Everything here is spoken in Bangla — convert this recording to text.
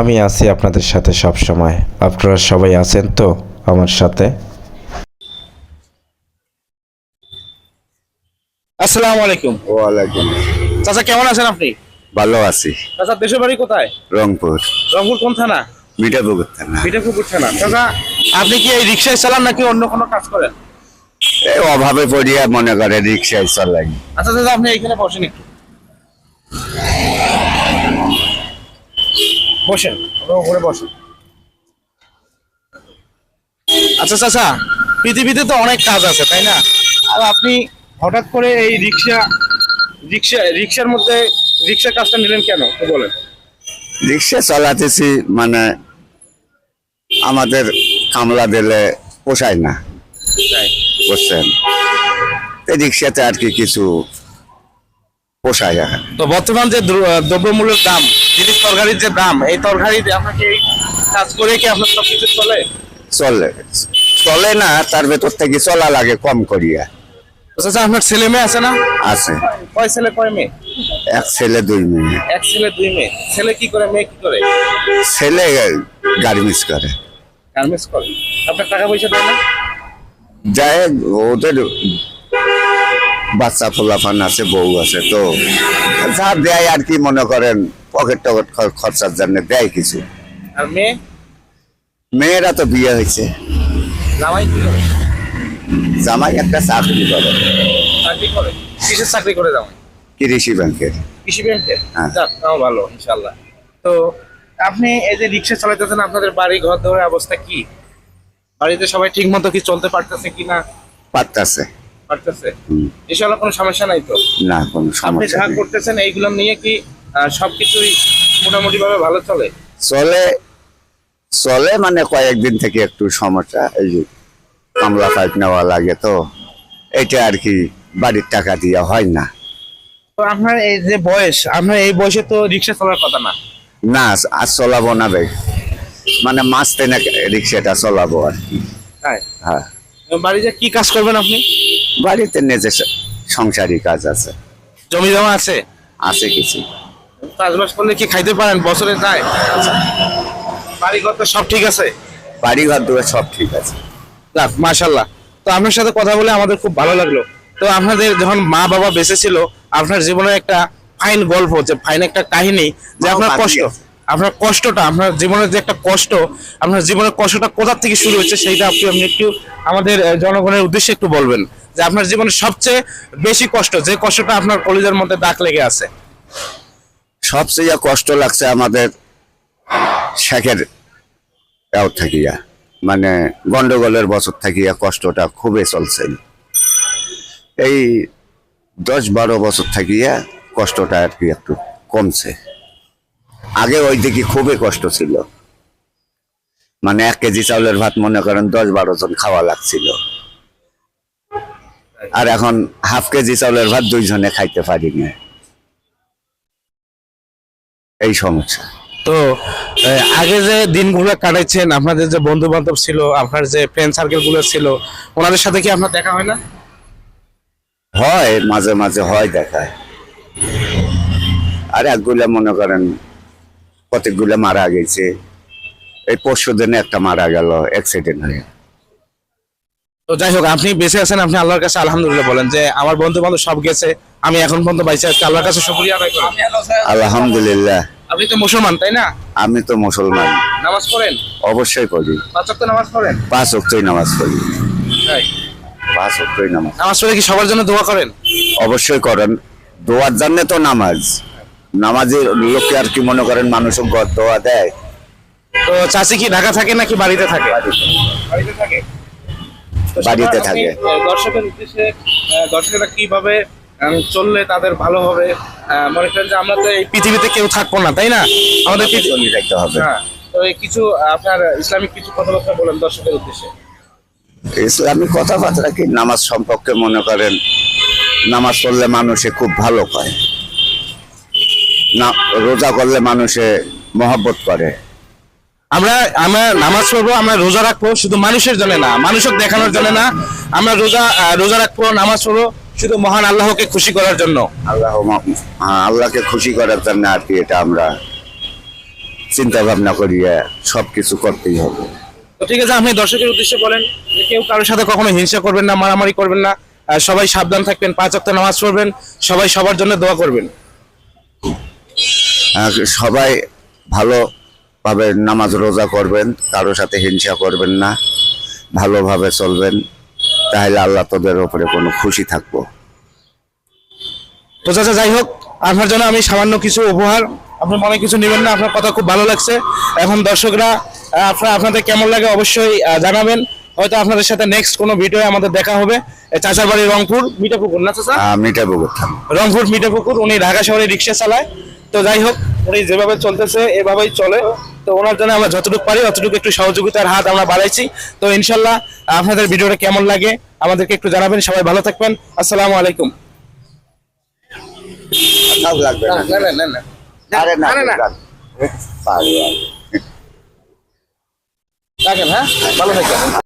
আমি আছি আপনাদের সাথে সব সময় আপনারা সবাই আছেন তো আমার সাথে? আসসালামু আলাইকুম। ওয়ালাইকুম চাচা কেমন আছেন আপনি? ভালো আছি। চাচা দেশের বাড়ি কোথায়? রংপুর। রংপুর কোন থানা? মিঠাপুকুর থানা। পিঠাপুকুর থানা। চাচা আপনি কি এই রিক্সায় চালান নাকি অন্য কোনো কাজ করেন? এই অভাবে পড়িয়া মনে করে রিক্সায় চলাই। আচ্ছা চাচা আপনি এখানে বসেন একটু। বসেন। আপনার বসেন। আচ্ছা চাচা পৃথিবীতে তো অনেক কাজ আছে তাই না? আর আপনি হঠাৎ করে এই রিক্সা রিক্সা রিক্সার মধ্যে রিক্সা কাজটা নিলেন কেন তো বলেন। রিক্সা চালাতেছি মানে আমাদের কামলা দিলে পোষায় না। তাই। বুঝছেন? এই রিক্সাতে আর কি কিছু পোষায় আর তো বর্তমান যে দ্র- দ্রব্যমূল্যের দাম জিনিস তরকারির যে দাম এই তরকারি আপনাকে এই কাজ করে কি আপনার সব কিছু চলে? চলে। চলে না তার ভেতর থেকে চলা লাগে কম করিয়া। আচ্ছা আপনার ছেলে মেয়ে আছে না? আছে। কয় ছেলে কয় মেয়ে? এক ছেলে দুই মেয়ে। এক ছেলে দুই মেয়ে। ছেলে কি করে মেয়ে কি করে? ছেলে গার্মেন্টস করে। গার্মেন্টস করে। আপনার টাকা পয়সা দেয় না? যায় ওদের বাচ্চা পোলাপান আছে বউ আছে তো যা দেয় আর কি মনে করেন পকেট টকেট খরচার জন্য দেয় কিছু। আর মেয়ে? মেয়েরা তো বিয়ে হয়েছে। জামাই কি করে? জামাই একটা চাকরি করে। চাকরি করে? কিসের চাকরি করে জামাই? কৃষি ব্যাংকের। কৃষি ব্যাংকের? হ্যাঁ। যাক তাও ভালো ইনশাল্লাহ তো আপনি এই যে রিক্সা চালাইতেছেন আপনাদের বাড়ি ঘর ধরে অবস্থা কি? বাড়িতে সবাই ঠিক মতো কি চলতে পারতেছে কি না পারতাছে। পারতেছে হুম। ইনশাল্লাহ কোনো সমস্যা নাই তো? না কোনো আপনি সমস্যা যা করতেছেন এইগুলো নিয়ে কি সবকিছুই মোটামুটি ভাবে ভালো চলে? চলে চলে মানে কয়েকদিন থেকে একটু সমস্যা এই যে কামলা পাইপ নেওয়া লাগে তো এটা আর কি বাড়ির টাকা দিয়ে হয় না। তো আপনার এই যে বয়স আপনার এই বয়সে তো রিক্সা চলার কথা না? না আর চলাবো না ভাই। মানে মাস তেনে রিক্সাটা চলাবো আর কি। তাই? হ্যাঁ। বাড়িতে কি কাজ করবেন আপনি? বাড়িতে নিজে সংসারী কাজ আছে। জমি জমা আছে? আছে কিছু। চাষবাস করলে কি খাইতে পারেন? বছরে যায় বাড়িঘর তো সব ঠিক আছে? বাড়ি ঘর দুয়ার সব ঠিক আছে। যাক মাশাল্লাহ তো আপনার সাথে কথা বলে আমাদের খুব ভালো লাগল। তো আপনাদের যখন মা বাবা বেঁচে ছিল আপনার জীবনে একটা ফাইন গল্প যে ফাইন একটা কাহিনী যে আপনার কষ্ট আপনার কষ্টটা আপনার জীবনের যে একটা কষ্ট আপনার জীবনের কষ্টটা কোথা থেকে শুরু হচ্ছে সেইটা আপনি আপনি একটু আমাদের জনগণের উদ্দেশ্যে একটু বলবেন। যে আপনার জীবনে সবচেয়ে বেশি কষ্ট, যে কষ্টটা আপনার কলিজার মধ্যে দাগ লেগে আছে? সবচেয়ে কষ্ট লাগছে আমাদের শেখের থাকিয়া মানে গন্ডগোলের বছর থাকিয়া কষ্টটা খুবই চলছে। এই দশ বারো বছর থাকিয়া কষ্টটা আর কি একটু কমছে। আগে ওই দিকে খুবই কষ্ট ছিল। মানে এক কেজি চাউলের ভাত মনে করেন দশ বারো জন খাওয়া লাগছিল। আর এখন হাফ কেজি চাউলের ভাত দুইজনে খাইতে পারি না। এই সমস্যা। তো আগে যে দিনগুলো কাটাইছেন আপনাদের যে বন্ধু বান্ধব ছিল আপনার যে ফ্রেন্ড সার্কেলগুলো ছিল ওনাদের সাথে কি আপনার দেখা হয় না? হয় মাঝে মাঝে হয় দেখায় আর একগুলা মনে করেন কতগুলা মারা গেছে। এই পরশু দিনে একটা মারা গেল অ্যাক্সিডেন্ট হয়ে। তো যাই হোক আপনি বেঁচে আছেন আপনি আল্লাহর কাছে আলহামদুলিল্লাহ বলেন যে আমার বন্ধু বান্ধব সব গেছে আমি এখন পর্যন্ত বাইসে আছি। আল্লাহর কাছে শুকরিয়া আদায় করেন আলহামদুলিল্লাহ। আপনি তো মুসলমান তাই না? আমি তো মুসলমান। নামাজ পড়েন? অবশ্যই পড়ি। পাঁচ ওয়াক্ত নামাজ পড়েন? পাঁচ অক্টই নামাজ পড়ি। তাই। পাঁচ অক্টই নামাজ নামাজ পড়ে কি সবার জন্য দোয়া করেন? অবশ্যই করেন। দোয়ার জন্য তো নামাজ। নামাজের লোককে আর কি মনে করেন মানুষ দোয়া দেয়। তো চাচি কি ঢাকা থাকে নাকি বাড়িতে থাকে। বাড়িতে থাকে। বাড়িতে থাকে। দর্শকের উদ্দেশ্যে দর্শকেরা কীভাবে চললে তাদের ভালো হবে মনে করেন যে আমরা তো এই পৃথিবীতে কেউ থাকব না তাই না? আমাদের পৃথিবী চলে রাখতে হবে। হ্যাঁ। তো কিছু আপনার ইসলামিক কিছু কথাবার্তা বলেন দর্শকের উদ্দেশ্যে। ইসলামিক কথাবার্তা কি? নামাজ সম্পর্কে মনে করেন নামাজ পড়লে মানুষে খুব ভালো পায়। না রোজা করলে মানুষে মহব্বত করে। আমরা আমরা নামাজ পড়ব আমরা রোজা রাখব শুধু মানুষের জন্য না মানুষের দেখানোর জন্য না। আমরা রোজা রোজা রাখব নামাজ পড়ব শুধু মহান আল্লাহকে খুশি করার জন্য। আল্লাহ হ্যাঁ, আল্লাহকে খুশি করার জন্য আর কি এটা আমরা চিন্তা ভাবনা করিয়া সব কিছু করতেই হবে। তো ঠিক আছে আপনি দর্শকের উদ্দেশ্যে বলেন যে কেউ কারোর সাথে কখনো হিংসা করবেন না মারামারি করবেন না আর সবাই সাবধান থাকবেন পাঁচ ওয়াক্ত নামাজ পড়বেন সবাই সবার জন্য দোয়া করবেন। আর সবাই ভালোভাবে নামাজ রোজা করবেন কারও সাথে হিংসা করবেন না ভালোভাবে চলবেন তাহলে আল্লাহ তোদের ওপরে কোনো খুশি থাকব। তো চাচা যাই হোক আপনার জন্য আমি সামান্য কিছু উপহার আপনি মনে কিছু নেবেন না আপনার কথা খুব ভালো লাগছে। এখন দর্শকরা আপনার আপনাদের কেমন লাগে অবশ্যই জানাবেন। হয়তো আপনাদের সাথে নেক্সট কোনো ভিডিও আমাদের দেখা হবে। চাচার বাড়ি রংপুর মিঠাপুকুর না চাচা? কোথাও রংপুর মিঠাপুকুর উনি ঢাকা শহরে রিক্সা চালায়। তো যাই হোক উনি যেভাবে চলতেছে এভাবেই চলে। তো ওনার জন্য আমরা যতটুকু পারি ততটুকু একটু সহযোগিতার হাত আমরা বাড়াইছি। তো ইনশাল্লাহ আপনাদের ভিডিওটা কেমন লাগে আমাদেরকে একটু জানাবেন। সবাই ভালো থাকবেন। আসসালামু আলাইকুম। লাগবে। না না না না আরে না না, না, না। পারবে। রাখেন হ্যাঁ? ভালো থাকবেন।